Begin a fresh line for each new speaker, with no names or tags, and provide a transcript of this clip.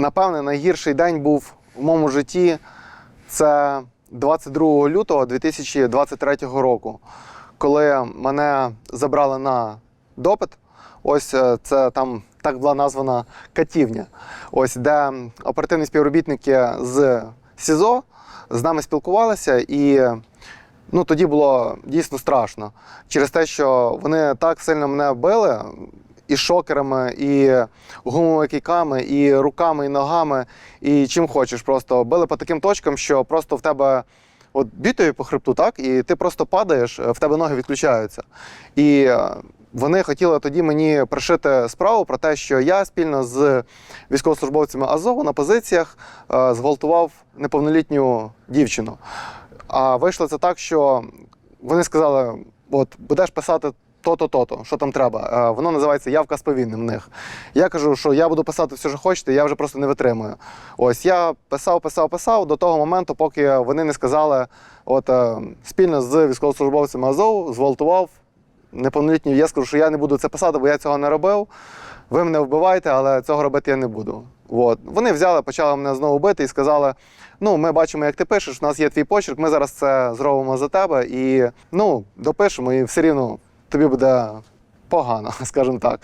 Напевне, найгірший день був в моєму житті. Це 22 лютого 2023 року, коли мене забрали на допит. Ось е, це там так була названа катівня. Ось де оперативні співробітники з СІЗО з нами спілкувалися, і ну, тоді було дійсно страшно через те, що вони так сильно мене били і шокерами, і гумовими кійками, і руками, і ногами, і чим хочеш. Просто били по таким точкам, що просто в тебе от тобі по хребту, так, і ти просто падаєш, в тебе ноги відключаються. І е, вони хотіли тоді мені пришити справу про те, що я спільно з військовослужбовцями Азову на позиціях е, зґвалтував неповнолітню дівчину. А вийшло це так, що вони сказали: от будеш писати то-то, то-то, що там треба. Е, Воно називається явка з повинним в них. Я кажу, що я буду писати все, що хочете, я вже просто не витримую. Ось я писав, писав, писав до того моменту, поки вони не сказали, от е, спільно з військовослужбовцями Азов зґвалтував неповнолітню. Я скажу, що я не буду це писати, бо я цього не робив. Ви мене вбиваєте, але цього робити я не буду. От. Вони взяли, почали мене знову бити і сказали: ну, ми бачимо, як ти пишеш, у нас є твій почерк, ми зараз це зробимо за тебе і ну, допишемо, і все рівно тобі буде погано, скажімо так.